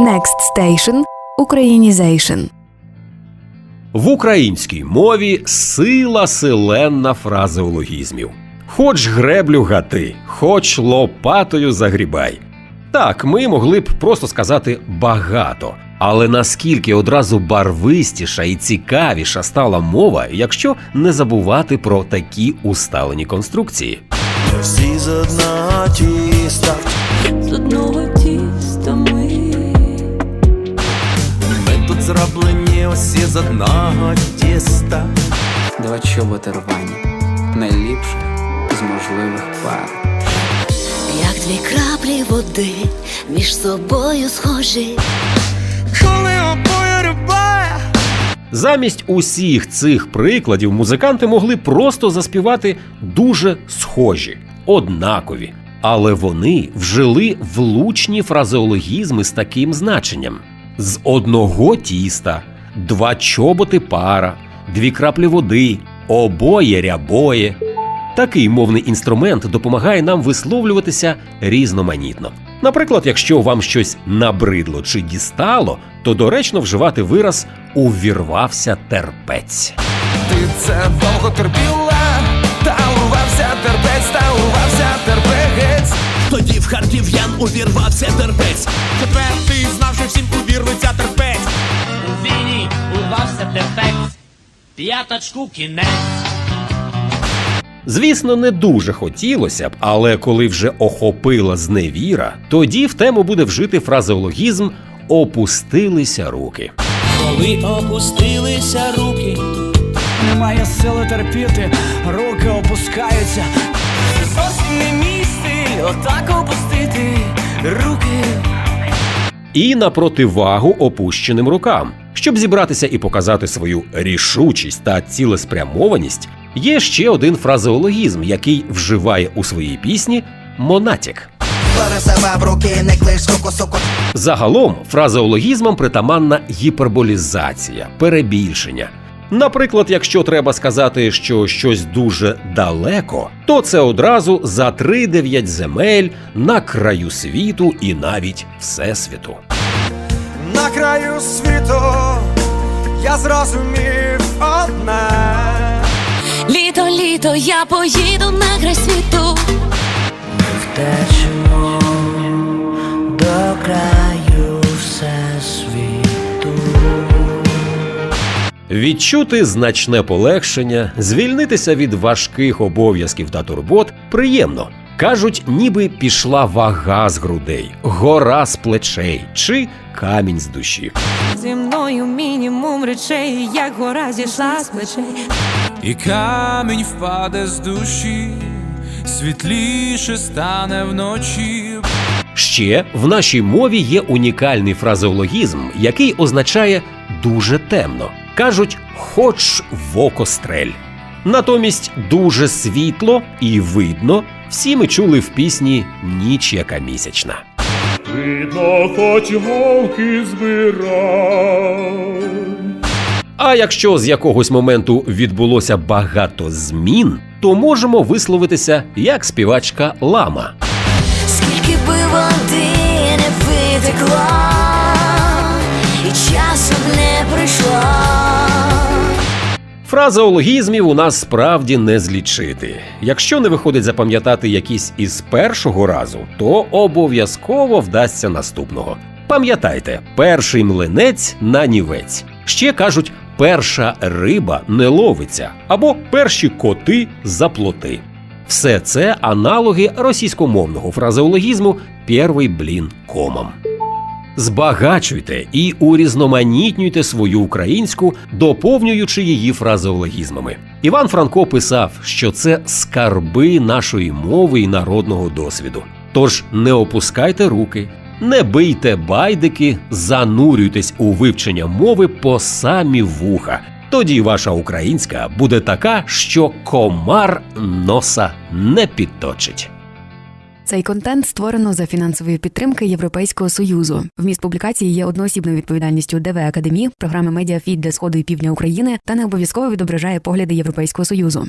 Next Station – Українізейшн. В українській мові сила селенна фразеологізмів. Хоч греблю гати, хоч лопатою загрібай. Так, ми могли б просто сказати багато. Але наскільки одразу барвистіша і цікавіша стала мова, якщо не забувати про такі усталені конструкції. Всі з одного Два чоботи рвані, найліпше з можливих пар. Як дві краплі води між собою схожі. Коли обоє рибає Замість усіх цих прикладів музиканти могли просто заспівати дуже схожі, однакові, але вони вжили влучні фразеологізми з таким значенням: з одного тіста, два чоботи пара, дві краплі води, обоє рябоє. Такий мовний інструмент допомагає нам висловлюватися різноманітно. Наприклад, якщо вам щось набридло чи дістало, то доречно вживати вираз увірвався терпець. Ти це довго терпіла Та урвався терпець, та урвався терпець Тоді в харків'ян увірвався терпець. Четвертий знав, що П'яточку кінець. Звісно, не дуже хотілося б, але коли вже охопила зневіра, тоді в тему буде вжити фразеологізм опустилися руки. Коли опустилися руки, Немає сили терпіти, руки опускаються. Зовсім не мій стиль, отак опустити руки. І на противагу опущеним рукам. Щоб зібратися і показати свою рішучість та цілеспрямованість, є ще один фразеологізм, який вживає у своїй пісні Монатік. Загалом фразеологізмам притаманна гіперболізація, перебільшення. Наприклад, якщо треба сказати, що щось дуже далеко, то це одразу за три дев'ять земель на краю світу і навіть всесвіту. На краю світу я зрозумів одне Літо, літо, я поїду на край світу. Втечемо до краю Відчути значне полегшення, звільнитися від важких обов'язків та турбот приємно. Кажуть, ніби пішла вага з грудей, гора з плечей чи камінь з душі. Зі мною мінімум речей, як гора зійшла з плечей. І камінь впаде з душі, світліше стане вночі. Ще в нашій мові є унікальний фразеологізм, який означає дуже темно. Кажуть, хоч в око стрель. Натомість дуже світло і видно всі ми чули в пісні Ніч яка місячна. Видно, хоч голки збирай. А якщо з якогось моменту відбулося багато змін, то можемо висловитися як співачка Лама. Скільки би води не витекло, і часу не прийшло. Фразеологізмів у нас справді не злічити. Якщо не виходить запам'ятати якісь із першого разу, то обов'язково вдасться наступного. Пам'ятайте, перший млинець на нівець. Ще кажуть, перша риба не ловиться або перші коти за плоти. Все це аналоги російськомовного фразеологізму «Первий блін комом. Збагачуйте і урізноманітнюйте свою українську, доповнюючи її фразеологізмами. Іван Франко писав, що це скарби нашої мови і народного досвіду. Тож не опускайте руки, не бийте байдики, занурюйтесь у вивчення мови по самі вуха. Тоді ваша українська буде така, що комар носа не підточить. Цей контент створено за фінансової підтримки Європейського союзу. Вміст публікації є одноосібною відповідальністю ДВ Академії, програми медіафід для сходу і півдня України та не обов'язково відображає погляди Європейського союзу.